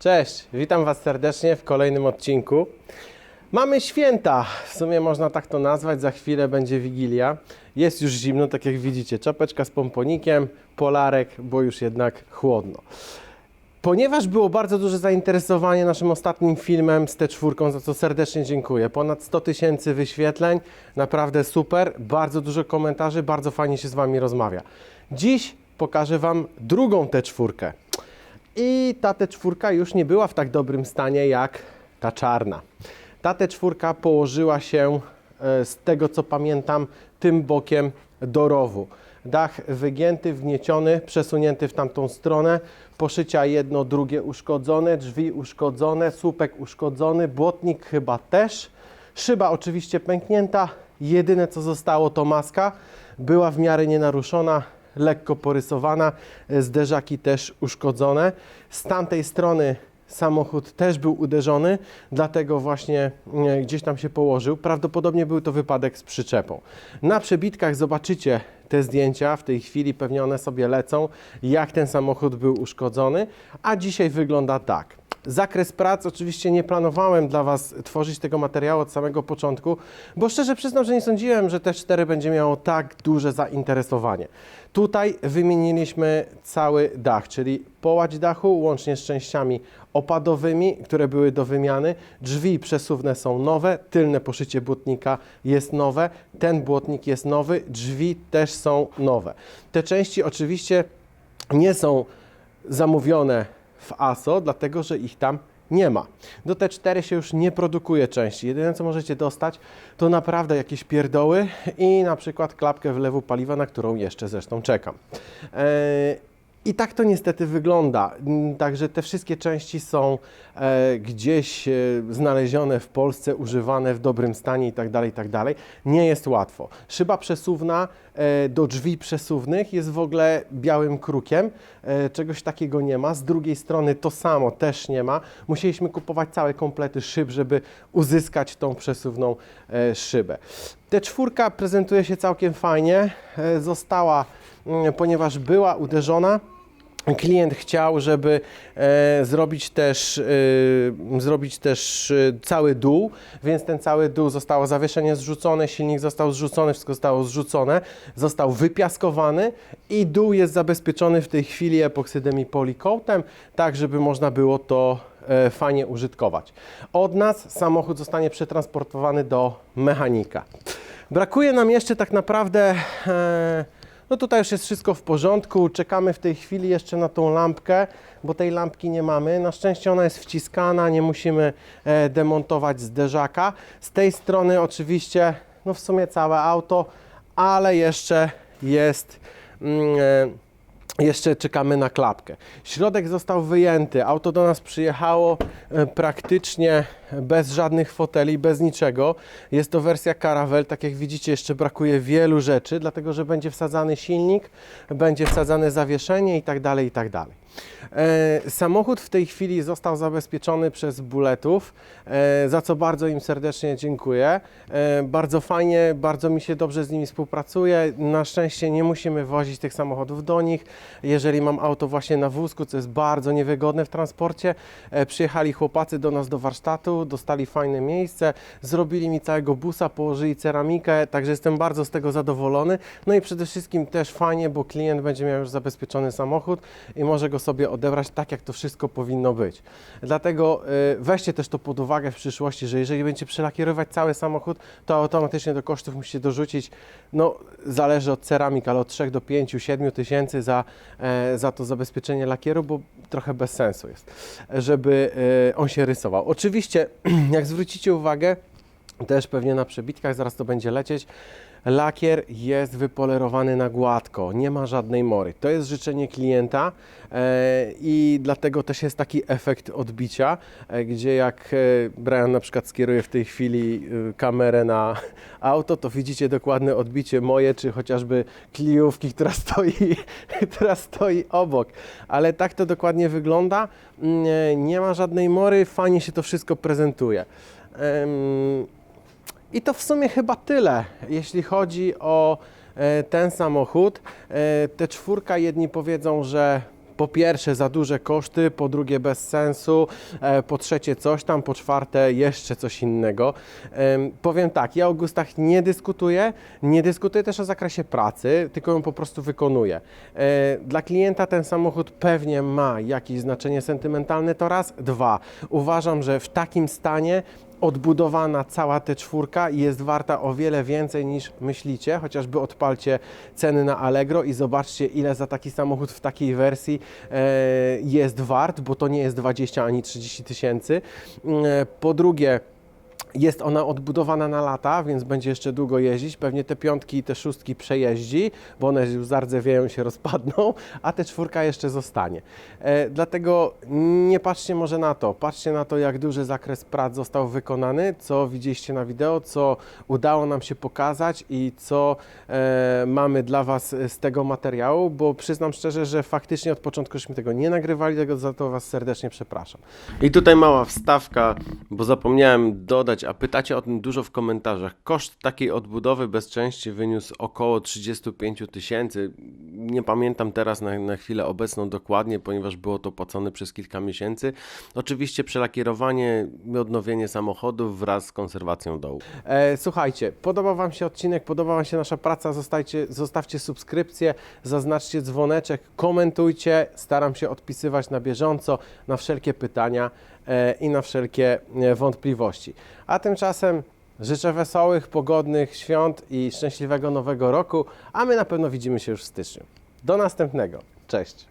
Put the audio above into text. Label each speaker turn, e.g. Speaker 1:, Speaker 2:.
Speaker 1: Cześć, witam Was serdecznie w kolejnym odcinku. Mamy święta, w sumie można tak to nazwać, za chwilę będzie Wigilia. Jest już zimno, tak jak widzicie, czapeczka z pomponikiem, polarek, bo już jednak chłodno. Ponieważ było bardzo duże zainteresowanie naszym ostatnim filmem z T4, za co serdecznie dziękuję. Ponad 100 tysięcy wyświetleń, naprawdę super, bardzo dużo komentarzy, bardzo fajnie się z Wami rozmawia. Dziś pokażę Wam drugą T4. I ta T4 już nie była w tak dobrym stanie jak ta czarna. Ta T4 położyła się, e, z tego co pamiętam, tym bokiem do rowu. Dach wygięty, wgnieciony, przesunięty w tamtą stronę, poszycia jedno, drugie uszkodzone, drzwi uszkodzone, słupek uszkodzony, błotnik chyba też. Szyba oczywiście pęknięta, jedyne co zostało to maska, była w miarę nienaruszona, lekko porysowana, e, zderzaki też uszkodzone. Z tamtej strony samochód też był uderzony, dlatego właśnie e, gdzieś tam się położył. Prawdopodobnie był to wypadek z przyczepą. Na przebitkach zobaczycie te zdjęcia, w tej chwili pewnie one sobie lecą, jak ten samochód był uszkodzony, a dzisiaj wygląda tak. Zakres prac oczywiście nie planowałem dla Was tworzyć tego materiału od samego początku, bo szczerze przyznam, że nie sądziłem, że T4 będzie miało tak duże zainteresowanie. Tutaj wymieniliśmy cały dach, czyli połać dachu łącznie z częściami opadowymi, które były do wymiany. Drzwi przesuwne są nowe, tylne poszycie błotnika jest nowe, ten błotnik jest nowy, drzwi też są nowe. Te części oczywiście nie są zamówione w ASO, dlatego że ich tam nie ma. Do T4 się już nie produkuje części. Jedyne co możecie dostać to naprawdę jakieś pierdoły i na przykład klapkę wlewu paliwa, na którą jeszcze zresztą czekam. Eee, i tak to niestety wygląda. Mm, Także te wszystkie części są e, gdzieś e, znalezione w Polsce, używane w dobrym stanie i tak dalej, i tak. Nie jest łatwo. Szyba przesuwna e, do drzwi przesuwnych jest w ogóle białym krukiem. E, czegoś takiego nie ma. Z drugiej strony to samo też nie ma. Musieliśmy kupować całe komplety szyb, żeby uzyskać tą przesuwną e, szybę. Te czwórka prezentuje się całkiem fajnie. E, została, mm, ponieważ była uderzona, Klient chciał, żeby e, zrobić też, e, zrobić też e, cały dół, więc ten cały dół zostało zawieszenie zrzucone, silnik został zrzucony, wszystko zostało zrzucone, został wypiaskowany i dół jest zabezpieczony w tej chwili epoksydem i polikołtem, tak żeby można było to fajnie użytkować. Od nas samochód zostanie przetransportowany do mechanika. Brakuje nam jeszcze tak naprawdę e, no tutaj już jest wszystko w porządku. Czekamy w tej chwili jeszcze na tą lampkę, bo tej lampki nie mamy. Na szczęście ona jest wciskana, nie musimy e, demontować zderzaka. Z tej strony oczywiście, no w sumie całe auto, ale jeszcze jest. Mm, e, jeszcze czekamy na klapkę. Środek został wyjęty. Auto do nas przyjechało e, praktycznie bez żadnych foteli, bez niczego. Jest to wersja Caravelle. Tak jak widzicie, jeszcze brakuje wielu rzeczy, dlatego że będzie wsadzany silnik, będzie wsadzane zawieszenie i tak dalej, i tak dalej. E, samochód w tej chwili został zabezpieczony przez buletów, e, za co bardzo im serdecznie dziękuję. E, bardzo fajnie, bardzo mi się dobrze z nimi współpracuje. Na szczęście nie musimy wozić tych samochodów do nich. Jeżeli mam auto właśnie na wózku, co jest bardzo niewygodne w transporcie, przyjechali chłopacy do nas do warsztatu, dostali fajne miejsce, zrobili mi całego busa, położyli ceramikę, także jestem bardzo z tego zadowolony. No i przede wszystkim też fajnie, bo klient będzie miał już zabezpieczony samochód i może go sobie odebrać tak, jak to wszystko powinno być. Dlatego y, weźcie też to pod uwagę w przyszłości, że jeżeli będziecie przelakierować cały samochód, to automatycznie do kosztów musicie dorzucić, no zależy od ceramik, ale od 3 do 5, 7 tysięcy za, e, za to zabezpieczenie lakieru, bo trochę bez sensu jest, żeby e, on się rysował. Oczywiście, jak zwrócicie uwagę, też pewnie na przebitkach, zaraz to będzie lecieć. Lakier jest wypolerowany na gładko, nie ma żadnej mory. To jest życzenie klienta e, i dlatego też jest taki efekt odbicia, e, gdzie jak e, Brian na przykład skieruje w tej chwili kamerę na auto, to widzicie dokładne odbicie moje, czy chociażby kliówki, która stoi, która stoi obok. Ale tak to dokładnie wygląda. Mm, Nie ma żadnej mory, fajnie się to wszystko prezentuje. I to w sumie chyba tyle, jeśli chodzi o e, ten samochód. E, Te czwórka, jedni powiedzą, że po pierwsze za duże koszty, po drugie bez sensu, e, po trzecie coś tam, po czwarte jeszcze coś innego. Em, Powiem tak, ja o gustach nie dyskutuję, nie dyskutuję też o zakresie pracy, tylko ją po prostu wykonuję. Dla klienta ten samochód pewnie ma jakieś znaczenie sentymentalne, to raz. Dwa, uważam, że w takim stanie odbudowana cała ta czwórka jest warta o wiele więcej niż myślicie. Chociażby odpalcie ceny na Allegro i zobaczcie, ile za taki samochód w takiej wersji e, jest wart, bo to nie jest 20 ani 30 tysięcy. Mm, e, Po drugie, jest ona odbudowana na lata, więc będzie jeszcze długo jeździć. Pewnie te piątki i te szóstki przejeździ, bo one już zardzewieją się, rozpadną, a te czwórka jeszcze zostanie. E, dlatego nie patrzcie może na to. Patrzcie na to, jak duży zakres prac został wykonany, co widzieliście na wideo, co udało nam się pokazać i co e, mamy dla Was z tego materiału, bo przyznam szczerze, że faktycznie od początku żeśmy tego nie nagrywali, tego za to Was serdecznie przepraszam. I tutaj mała wstawka, bo zapomniałem dodać, a pytacie o tym dużo w komentarzach. Koszt takiej odbudowy bez części wyniósł około 35 tysięcy. Nie pamiętam teraz na, na chwilę obecną dokładnie, ponieważ było to płacone przez kilka miesięcy. Oczywiście przelakierowanie i odnowienie samochodów wraz z konserwacją dołu. E, słuchajcie, podobał Wam się odcinek, podoba Wam się nasza praca, zostajcie, zostawcie subskrypcję, zaznaczcie dzwoneczek, komentujcie, staram się odpisywać na bieżąco na wszelkie pytania e, i na wszelkie e, wątpliwości. A tymczasem życzę wesołych, pogodnych świąt i szczęśliwego nowego roku, a my na pewno widzimy się już w styczniu. Do następnego. Cześć.